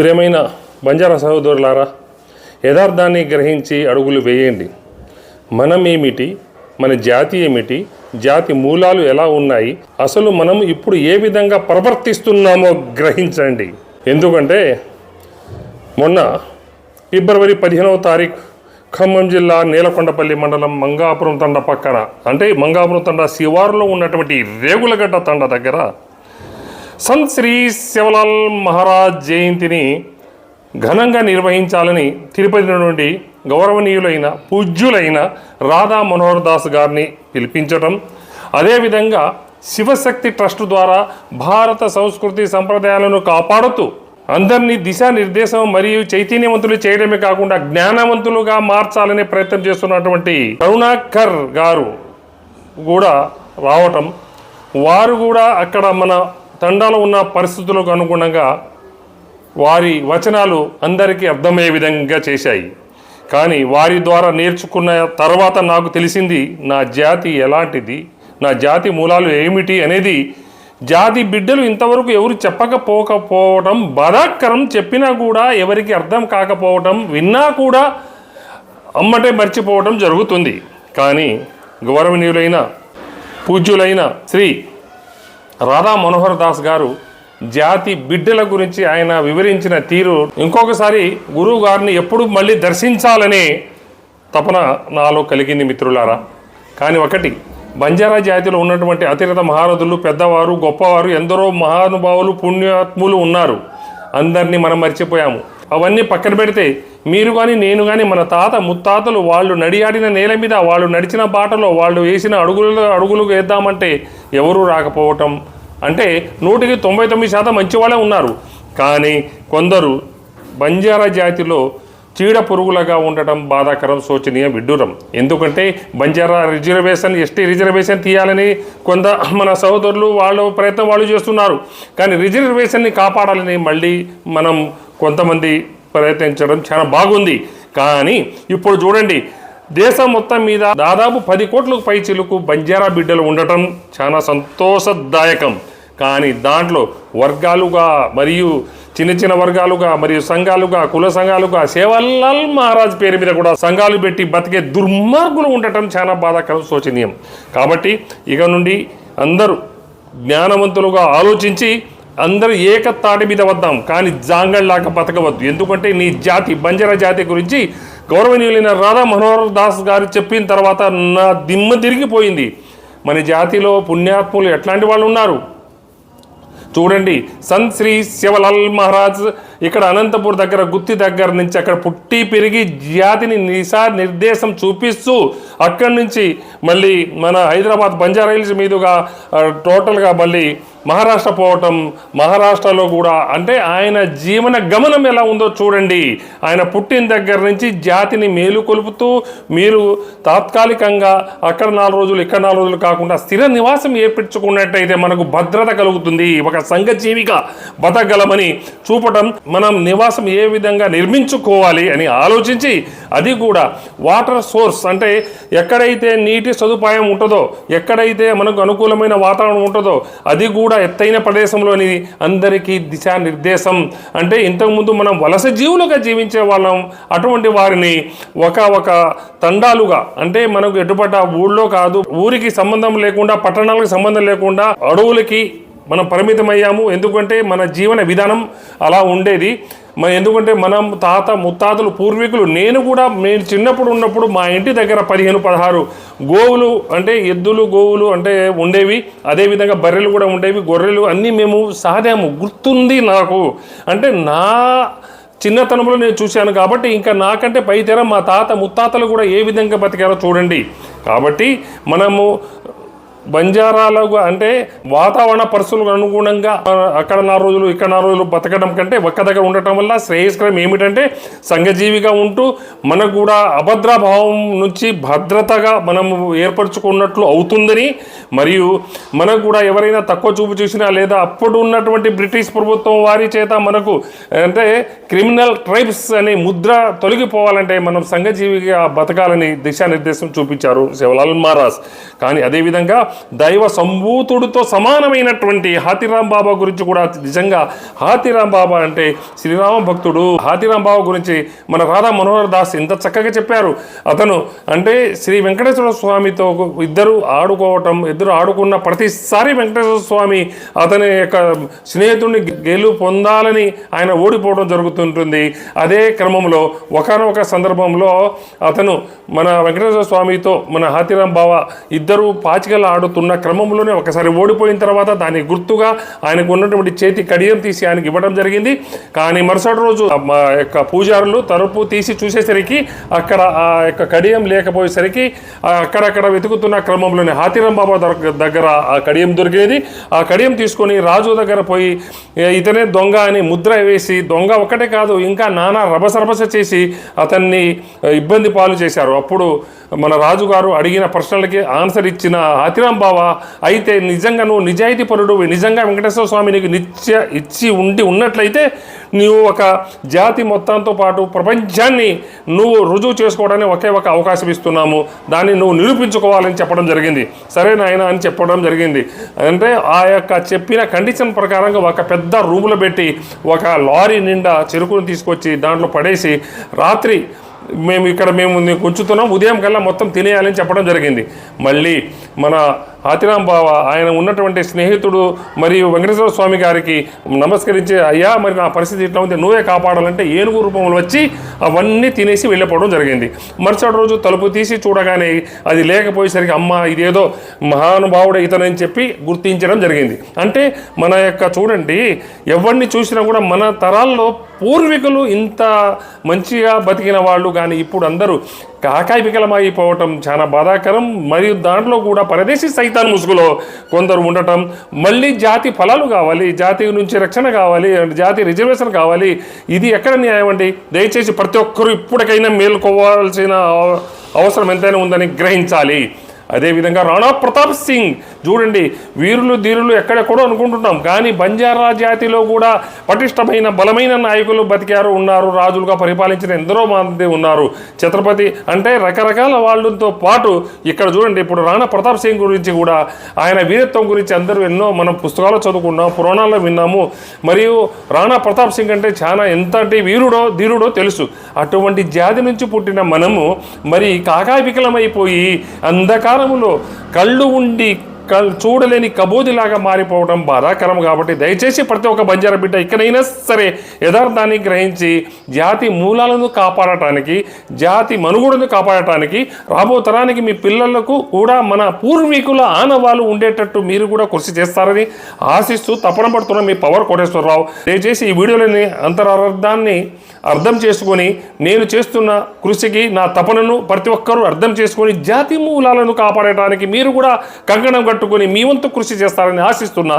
ప్రియమైన బంజారా సహోదరులారా యథార్థాన్ని గ్రహించి అడుగులు వేయండి. మనం ఏమిటి మన జాతి ఏమిటి జాతి మూలాలు ఎలా ఉన్నాయి అసలు మనం ఇప్పుడు ఏ విధంగా ప్రవర్తిస్తున్నామో గ్రహించండి. ఎందుకంటే మొన్న ఫిబ్రవరి పదిహేనవ తారీఖు ఖమ్మం జిల్లా నీలకొండపల్లి మండలం మంగాపురం తండ పక్కన అంటే మంగాపురం తండ శివారులో ఉన్నటువంటి రేగులగడ్డ తండ దగ్గర సంత్ శ్రీ శివలాల్ మహారాజ్ జయంతిని ఘనంగా నిర్వహించాలని తిరుపతి నుండి గౌరవనీయులైన పూజ్యులైన రాధా మనోహర్ దాస్ గారిని పిలిపించటం అదేవిధంగా శివశక్తి ట్రస్ట్ ద్వారా భారత సంస్కృతి సంప్రదాయాలను కాపాడుతూ అందరినీ దిశానిర్దేశం మరియు చైతన్యవంతులు చేయడమే కాకుండా జ్ఞానవంతులుగా మార్చాలనే ప్రయత్నం చేస్తున్నటువంటి కరుణాకర్ గారు కూడా రావటం వారు కూడా అక్కడ మన తండాలో ఉన్న పరిస్థితులకు అనుగుణంగా వారి వచనాలు అందరికీ అర్థమయ్యే విధంగా చేశాయి. కానీ వారి ద్వారా నేర్చుకున్న తర్వాత నాకు తెలిసింది నా జాతి ఎలాంటిది నా జాతి మూలాలు ఏమిటి అనేది జాతి బిడ్డలు ఇంతవరకు ఎవరు చెప్పకపోకపోవడం బాధాకరం చెప్పినా కూడా ఎవరికి అర్థం కాకపోవడం విన్నా కూడా అమ్మటే మర్చిపోవడం జరుగుతుంది. కానీ గౌరవనీయులైన పూజ్యులైన శ్రీ రాధా మనోహర్ దాస్ గారు జాతి బిడ్డల గురించి ఆయన వివరించిన తీరు ఇంకొకసారి గురువు గారిని ఎప్పుడు మళ్ళీ దర్శించాలనే తపన నాలో కలిగింది మిత్రులారా. కానీ ఒకటి బంజారా జాతిలో ఉన్నటువంటి అతిరథ మహారథులు పెద్దవారు గొప్పవారు ఎందరో మహానుభావులు పుణ్యాత్ములు ఉన్నారు. అందరినీ మనం మర్చిపోయాము. అవన్నీ పక్కన పెడితే మీరు కానీ నేను కానీ మన తాత ముత్తాతలు వాళ్ళు నడియాడిన నేల మీద వాళ్ళు నడిచిన బాటలో వాళ్ళు వేసిన అడుగులు అడుగులు వేద్దామంటే ఎవరూ రాకపోవటం. అంటే నూటికి తొంభై తొమ్మిది శాతం మంచివాళ్ళే ఉన్నారు. కానీ కొందరు బంజారా జాతిలో చీడ పురుగులుగా ఉండటం బాధాకరం శోచనీయ విడ్డూరం. ఎందుకంటే బంజారా రిజర్వేషన్ ఎస్టీ రిజర్వేషన్ తీయాలని కొంత మన సహోదరులు వాళ్ళ ప్రయత్నం వాళ్ళు చేస్తున్నారు. కానీ రిజర్వేషన్ని కాపాడాలని మళ్ళీ మనం కొంతమంది ప్రయత్నించడం చాలా బాగుంది. కానీ ఇప్పుడు చూడండి దేశం మొత్తం మీద దాదాపు పది కోట్లకు పై చిలుకు బంజారా బిడ్డలు ఉండటం చాలా సంతోషదాయకం. కానీ దాంట్లో వర్గాలుగా మరియు చిన్న చిన్న వర్గాలుగా మరియు సంఘాలుగా కుల సంఘాలుగా సేవలాల్ మహారాజ్ పేరు మీద కూడా సంఘాలు పెట్టి బతికే దుర్మార్గులు ఉండటం చాలా బాధాకరం శోచనీయం. కాబట్టి ఇక నుండి అందరూ జ్ఞానవంతులుగా ఆలోచించి అందరూ ఏకతాటి మీద వద్దాం కానీ జాంగళ్ళలాగా బతకవద్దు. ఎందుకంటే నీ జాతి బంజారా జాతి గురించి గౌరవనీయులైన రాధా మనోహర్ దాస్ గారు చెప్పిన తర్వాత నా దిమ్మ తిరిగిపోయింది. మన జాతిలో పుణ్యాత్ములు ఎట్లాంటి వాళ్ళు ఉన్నారు? చూడండి సంత్ శ్రీ శివలాల్ మహారాజ్ ఇక్కడ అనంతపూర్ దగ్గర గుత్తి దగ్గర నుంచి అక్కడ పుట్టి పెరిగి జాతిని నిశా నిర్దేశం చూపిస్తూ అక్కడి నుంచి మళ్ళీ మన హైదరాబాద్ బంజారా హిల్స్ మీదుగా టోటల్గా మళ్ళీ మహారాష్ట్ర పోవటం మహారాష్ట్రలో కూడా అంటే ఆయన జీవన గమనం ఎలా ఉందో చూడండి. ఆయన పుట్టిన దగ్గర నుంచి జాతిని మేలుకొలుపుతూ మీరు తాత్కాలికంగా అక్కడ నాలుగు రోజులు ఇక్కడ నాలుగు రోజులు కాకుండా స్థిర నివాసం ఏర్పించుకున్నట్టయితే మనకు భద్రత కలుగుతుంది. ఒక సంఘజీవిగా బతకగలమని చూపటం మనం నివాసం ఏ విధంగా నిర్మించుకోవాలి అని ఆలోచించి అది కూడా వాటర్ సోర్స్ అంటే ఎక్కడైతే నీటి సదుపాయం ఉంటుందో ఎక్కడైతే మనకు అనుకూలమైన వాతావరణం ఉంటుందో అది కూడా ఎత్తైన ప్రదేశంలోని అందరికీ దిశానిర్దేశం. అంటే ఇంతకుముందు మనం వలస జీవులుగా జీవించే వాళ్ళం. అటువంటి వారిని ఒక ఒక తండాలుగా అంటే మనకు ఎటుపట ఊళ్ళో కాదు ఊరికి సంబంధం లేకుండా పట్టణాలకు సంబంధం లేకుండా అడవులకి మనం పరిమితమయ్యాము. ఎందుకంటే మన జీవన విధానం అలా ఉండేది. మన ఎందుకంటే మనం తాత ముత్తాతలు పూర్వీకులు నేను కూడా నేను చిన్నప్పుడు ఉన్నప్పుడు మా ఇంటి దగ్గర పదిహేను పదహారు గోవులు అంటే ఎద్దులు గోవులు అంటే ఉండేవి. అదేవిధంగా బర్రెలు కూడా ఉండేవి. గొర్రెలు అన్నీ మేము సాధాము గుర్తుంది నాకు. అంటే నా చిన్నతనంలో నేను చూశాను కాబట్టి ఇంకా నాకంటే పైతెర మా తాత ముత్తాతలు కూడా ఏ విధంగా బతికారో చూడండి. కాబట్టి మనము బంజారాలకు అంటే వాతావరణ పరిస్థితులకు అనుగుణంగా అక్కడ నా రోజులు ఇక్కడ నా రోజులు బతకడం కంటే ఒక్క దగ్గర ఉండటం వల్ల శ్రేయస్కరం ఏమిటంటే సంఘజీవిగా ఉంటూ మనకు కూడా అభద్రభావం నుంచి భద్రతగా మనం ఏర్పరచుకున్నట్లు అవుతుందని మరియు మనకు కూడా ఎవరైనా తక్కువ చూపు చూసినా లేదా అప్పుడు ఉన్నటువంటి బ్రిటిష్ ప్రభుత్వం వారి చేత మనకు అంటే క్రిమినల్ ట్రైబ్స్ అనే ముద్ర తొలగిపోవాలంటే మనం సంఘజీవిగా బతకాలని దిశానిర్దేశం చూపించారు శివలాల్ మహారాజ్. కానీ అదేవిధంగా దైవ సంభూతుడితో సమానమైనటువంటి హాతిరాం బాబా గురించి కూడా నిజంగా హాతిరాం బాబా అంటే శ్రీరామ భక్తుడు. హాతిరాం బాబా గురించి మన రాధా మనోహర్ దాస్ ఎంత చక్కగా చెప్పారు. అతను అంటే శ్రీ వెంకటేశ్వర స్వామితో ఇద్దరు ఆడుకోవటం ఇద్దరు ఆడుకున్న ప్రతిసారి వెంకటేశ్వర స్వామి అతని యొక్క స్నేహితుడిని గెలు పొందాలని ఆయన ఓడిపోవడం జరుగుతుంటుంది. అదే క్రమంలో ఒకనొక సందర్భంలో అతను మన వెంకటేశ్వర స్వామితో మన హాతిరాం బావ ఇద్దరు పాచికలు ఆడుతున్న క్రమంలోనే ఒకసారి ఓడిపోయిన తర్వాత దానికి గుర్తుగా ఆయనకు ఉన్నటువంటి చేతి కడియం తీసి ఆయనకి ఇవ్వడం జరిగింది. కానీ మరుసటి రోజు మా యొక్క పూజారులు తలుపు తీసి చూసేసరికి అక్కడ ఆ యొక్క కడియం లేకపోయేసరికి అక్కడక్కడ వెతుకుతున్న క్రమంలోనే హాతిరం బాబా దగ్గర ఆ కడియం దొరికేది. ఆ కడియం తీసుకొని రాజు దగ్గర పోయి ఇతనే దొంగ అని ముద్ర వేసి దొంగ ఒకటే కాదు ఇంకా నానా రభసరభస చేసి అతన్ని ఇబ్బంది పాలు చేశారు. అప్పుడు మన రాజుగారు అడిగిన ప్రశ్నలకి ఆన్సర్ ఇచ్చిన హాతిరాం బావా. అయితే నిజంగా నువ్వు నిజాయితీ పరుడు నిజంగా వెంకటేశ్వర స్వామి నీకు నిత్య ఇచ్చి ఉండి ఉన్నట్లయితే నువ్వు ఒక జాతి మొత్తంతో పాటు ప్రపంచాన్ని నువ్వు రుజువు చేసుకోవడానికి ఒకే ఒక అవకాశం ఇస్తున్నాము. దాన్ని నువ్వు నిరూపించుకోవాలని చెప్పడం జరిగింది. సరే నాయన అని చెప్పడం జరిగింది. అంటే ఆ యొక్క చెప్పిన కండిషన్ ప్రకారంగా ఒక పెద్ద రూములో పెట్టి ఒక లారీ నిండా చెరుకును తీసుకొచ్చి దాంట్లో పడేసి రాత్రి మేము ఇక్కడ మేము కొంచుతున్నాం ఉంచుతున్నాం. ఉదయం కల్లా మొత్తం తినేయాలని చెప్పడం జరిగింది. మళ్ళీ మన ఆతిరాం బావ ఆయన ఉన్నటువంటి స్నేహితుడు మరియు వెంకటేశ్వర స్వామి గారికి నమస్కరించి అయ్యా మరి నా పరిస్థితి ఇట్లా ఉంది నువ్వే కాపాడాలంటే ఏనుగు రూపంలో వచ్చి అవన్నీ తినేసి వెళ్ళిపోవడం జరిగింది. మరుసటి రోజు తలుపు తీసి చూడగానే అది లేకపోయేసరికి అమ్మ ఇదేదో మహానుభావుడే ఇతనని చెప్పి గుర్తించడం జరిగింది. అంటే మన యొక్క చూడండి ఎవరిని చూసినా కూడా మన తరాల్లో పూర్వీకులు ఇంత మంచిగా బతికిన వాళ్ళు కానీ ఇప్పుడు అందరూ కాకాయిపికలమైపోవటం చాలా బాధాకరం. మరియు దాంట్లో కూడా పరదేశీ సైతాన్ ముసుగులో కొందరు ఉండటం మళ్ళీ జాతి ఫలాలు కావాలి జాతి నుంచి రక్షణ కావాలి జాతి రిజర్వేషన్ కావాలి. ఇది ఎక్కడ న్యాయం అండి? దయచేసి ప్రతి ఒక్కరూ ఇప్పటికైనా మేలుకోవాల్సిన అవసరం ఎంతైనా ఉందని గ్రహించాలి. అదేవిధంగా రాణా ప్రతాప్ సింగ్. చూడండి వీరులు ధీరులు ఎక్కడెక్కడో అనుకుంటున్నాం. కానీ బంజారా జాతిలో కూడా పటిష్టమైన బలమైన నాయకులు బతికారు ఉన్నారు రాజులుగా పరిపాలించిన ఎందరో మంది ఉన్నారు. ఛత్రపతి అంటే రకరకాల వాళ్ళతో పాటు ఇక్కడ చూడండి ఇప్పుడు రాణా ప్రతాప్ సింగ్ గురించి కూడా ఆయన వీరత్వం గురించి అందరూ ఎన్నో మనం పుస్తకాలు చదువుకున్నాం పురాణాల్లో విన్నాము. మరియు రాణా ప్రతాప్ సింగ్ అంటే చాలా ఎంతటి వీరుడో ధీరుడో తెలుసు. అటువంటి జాతి నుంచి పుట్టిన మనము మరి కాకాయ అంధకార అంధకారములో కళ్ళు ఉండి కల్ చూడలేని కబోదిలాగా మారిపోవడం బాధాకరం కాబట్టి దయచేసి ప్రతి ఒక్క బంజారా బిడ్డ ఇక్కడైనా సరే యథార్థాన్ని గ్రహించి జాతి మూలాలను కాపాడటానికి జాతి మనుగుడను కాపాడటానికి రాబో తరానికి మీ పిల్లలకు కూడా మన పూర్వీకుల ఆనవాళ్ళు ఉండేటట్టు మీరు కూడా కృషి చేస్తారని ఆశిస్తూ తపన పడుతున్న మీ పవర్ కోటేశ్వరరావు. దయచేసి ఈ వీడియోలోని అంతరార్థాన్ని అర్థం చేసుకొని నేను చేస్తున్న కృషికి నా తపనను ప్రతి ఒక్కరూ అర్థం చేసుకొని జాతి మూలాలను కాపాడటానికి మీరు కూడా కంకణం కట్టుకొని మీ వంతు కృషి చేస్తారని ఆశిస్తున్నా.